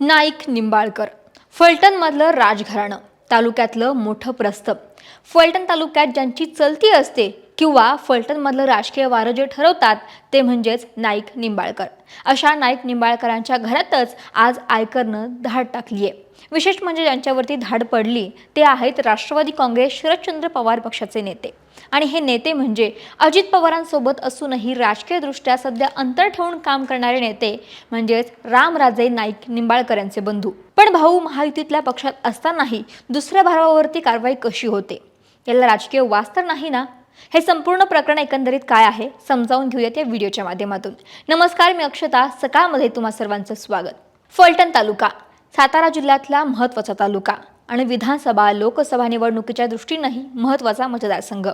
नाईक निंबाळकर फलटणमधलं राजघराणं तालुक्यातलं मोठं प्रस्थ. फलटण तालुक्यात ज्यांची चलती असते किंवा फलटणमधलं राजकीय वारं जे ठरवतात ते म्हणजेच नाईक निंबाळकर. अशा नाईक निंबाळकरांच्या घरातच आज आयकरनं धाड टाकली आहे विशेष म्हणजे ज्यांच्यावरती धाड पडली ते आहेत राष्ट्रवादी काँग्रेस शरदचंद्र पवार पक्षाचे नेते. आणि हे नेते म्हणजे अजित पवारांसोबत असूनही राजकीयदृष्ट्या सध्या अंतर ठेवून काम करणारे नेते म्हणजेच रामराजे नाईक निंबाळकर यांचे बंधू. पण भाऊ महायुतीतल्या पक्षात असतानाही दुसऱ्या भावावरती कारवाई कशी होते? याला राजकीय वास तर नाही ना? हे संपूर्ण प्रकरण एकंदरीत काय आहे? समजावून घेऊयात या व्हिडिओच्या माध्यमातून. नमस्कार मी अक्षता. सकाळमध्ये तुम्हा सर्वांचं स्वागत. फलटण तालुका सातारा जिल्ह्यातला महत्त्वाचा तालुका. आणि विधानसभा लोकसभा निवडणुकीच्या दृष्टीनंही महत्त्वाचा मतदारसंघ.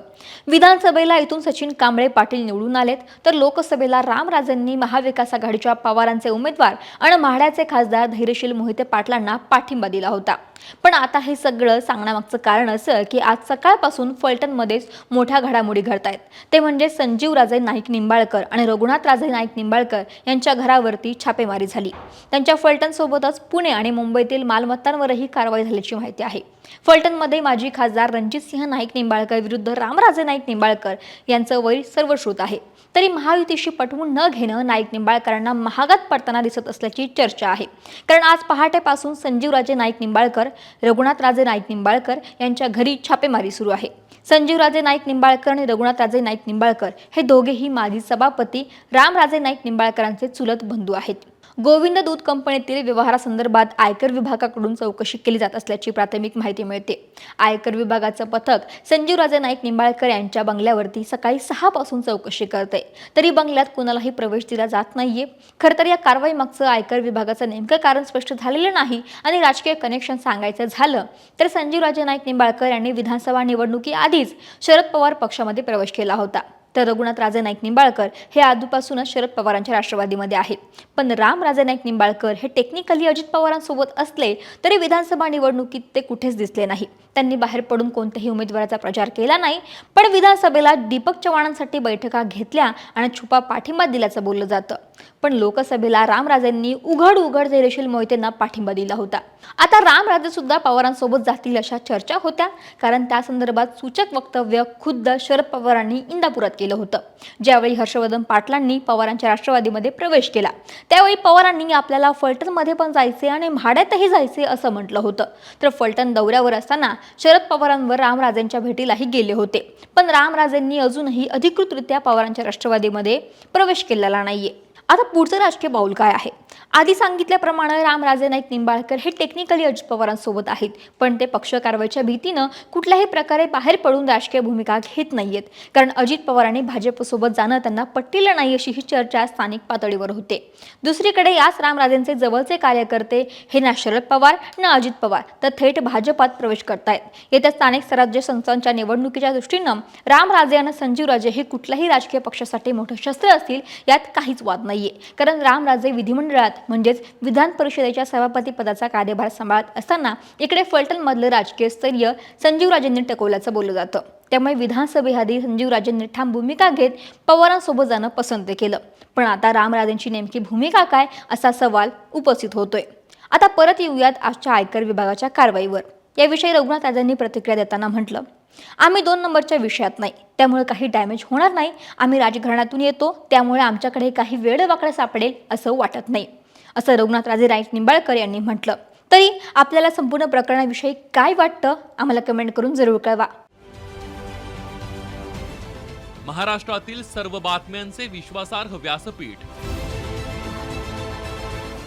विधानसभेला इथून सचिन कांबळे पाटील निवडून आलेत. तर लोकसभेला रामराजेंनी महाविकास आघाडीच्या पवारांचे उमेदवार आणि म्हाड्याचे खासदार धैर्यशील मोहिते पाटलांना पाठिंबा दिला होता. पण आता हे सगळं सांगण्यामागचं कारण असं की आज सकाळपासून फलटणमध्येच मोठ्या घडामोडी घडत आहेत ते म्हणजे संजीव राजे नाईक निंबाळकर आणि रघुनाथ राजे नाईक निंबाळकर यांच्या घरावरती छापेमारी झाली. त्यांच्या फलटणसोबतच पुणे आणि मुंबईतील मालमत्तांवरही कारवाई झाल्याची माहिती आहे. फलटणमध्ये माजी खासदार रणजितसिंह नाईक निंबाळकर विरुद्ध रामराजे नाईक निंबाळकर यांचं वैर सर्वश्रुत आहे. तरी महायुतीशी पटवून न घेणं नाईक निंबाळकरांना महागात पडताना दिसत असल्याची चर्चा आहे. कारण आज पहाटेपासून संजीवराजे नाईक निंबाळकर रघुनाथराजे नाईक निंबाळकर यांच्या घरी छापेमारी सुरू आहे. संजीवराजे नाईक निंबाळकर आणि रघुनाथराजे नाईक निंबाळकर हे दोघेही माजी सभापती रामराजे नाईक निंबाळकरांचे चुलत बंधू आहेत. गोविंद दूध कंपनीतील व्यवहारासंदर्भात आयकर विभागाकडून चौकशी केली जात असल्याची प्राथमिक माहिती मिळते. आयकर विभागाचं पथक संजीव राजे नाईक निंबाळकर यांच्या बंगल्यावरती सकाळी सहापासून चौकशी करते. तरी बंगल्यात कुणालाही प्रवेश दिला जात नाहीये. खरं तर या कारवाईमागचं आयकर विभागाचं नेमकं कारण स्पष्ट झालेलं नाही आणि राजकीय कनेक्शन सांगायचं झालं तर संजीव राजे नाईक निंबाळकर यांनी विधानसभा निवडणुकीआधीच शरद पवार पक्षामध्ये प्रवेश केला होता. तर रघुनाथ राजे नाईक निंबाळकर हे आधीपासूनच शरद पवारांच्या राष्ट्रवादीमध्ये आहेत. पण राम राजे नाईक निंबाळकर हे टेक्निकली अजित पवारांसोबत असले तरी विधानसभा निवडणुकीत ते कुठेच दिसले नाही. त्यांनी बाहेर पडून कोणत्याही उमेदवाराचा प्रचार केला नाही पण विधानसभेला दीपक चव्हाणांसाठी बैठका घेतल्या आणि छुपा पाठिंबा दिल्याचं बोललं जातं. पण लोकसभेला रामराजेंनी उघड उघड धैर्यशील मोहितेंना पाठिंबा दिला होता. आता रामराजे सुद्धा पवारांसोबत जातील अशा चर्चा होत्या कारण त्या संदर्भात सूचक वक्तव्य खुद्द शरद पवारांनी इंदापुरात केलं होतं. ज्यावेळी हर्षवर्धन पाटलांनी पवारांच्या राष्ट्रवादीमध्ये प्रवेश केला त्यावेळी पवारांनी आपल्याला फलटणमध्ये पण जायचे आणि म्हाड्यातही जायचे असं म्हटलं होतं. तर फलटण दौऱ्यावर असताना शरद पवारांवर रामराजेंच्या भेटीलाही गेले होते. पण रामराजेंनी अजूनही अधिकृतरित्या पवारांच्या राष्ट्रवादीमध्ये प्रवेश केलेला नाहीये. आता पुढचं राजकीय पाऊल काय आहे? आधी सांगितल्याप्रमाणे रामराजे नाईक निंबाळकर हे टेक्निकली अजित पवारांसोबत आहेत. पण ते पक्ष कारवाईच्या भीतीनं कुठल्याही प्रकारे बाहेर पडून राजकीय भूमिका घेत नाहीयेत. कारण अजित पवारांनी भाजपसोबत जाणं त्यांना पटलेलं नाही अशी ही चर्चा स्थानिक पातळीवर होते. दुसरीकडे याच रामराजेंचे जवळचे कार्यकर्ते हे ना शरद पवार ना अजित पवार तर थेट भाजपात प्रवेश करतायत. येत्या स्थानिक स्वराज्य संस्थांच्या निवडणुकीच्या दृष्टीनं रामराजे आणि संजीवराजे हे कुठल्याही राजकीय पक्षासाठी मोठं शस्त्र असतील यात काहीच वाद नाही नाहीये. कारण रामराजे विधिमंडळात म्हणजेच विधान परिषदेच्या सभापती पदाचा कार्यभार सांभाळत असताना इकडे फलटणमधलं राजकीय स्थैर्य संजीवराजेंनी टकवल्याचं बोललं जातं. त्यामुळे विधानसभेआधी संजीवराजेंनी ठाम भूमिका घेत पवारांसोबत जाणं पसंत केलं. पण आता रामराजेंची नेमकी भूमिका काय असा सवाल उपस्थित होतोय. आता परत येऊयात आजच्या आयकर विभागाच्या कारवाईवर. याविषयी रघुनाथ राजांनी प्रतिक्रिया देताना म्हटलं आम्ही दोन नंबरच्या विषयात नाही. त्यामुळे काही डॅमेज होणार नाही. आम्ही राजघराण्यातून येतो. त्यामुळे आमच्याकडे काही वेळ वाकडं सापडेल असं वाटत नाही. असं रघुनाथ राजे राईट निंबाळकर यांनी म्हटलं. तरी आपल्याला संपूर्ण प्रकरणाविषयी काय वाटतं आम्हाला कमेंट करून जरूर कळवा. महाराष्ट्रातील सर्व बातम्यांचे विश्वासार्ह व्यासपीठ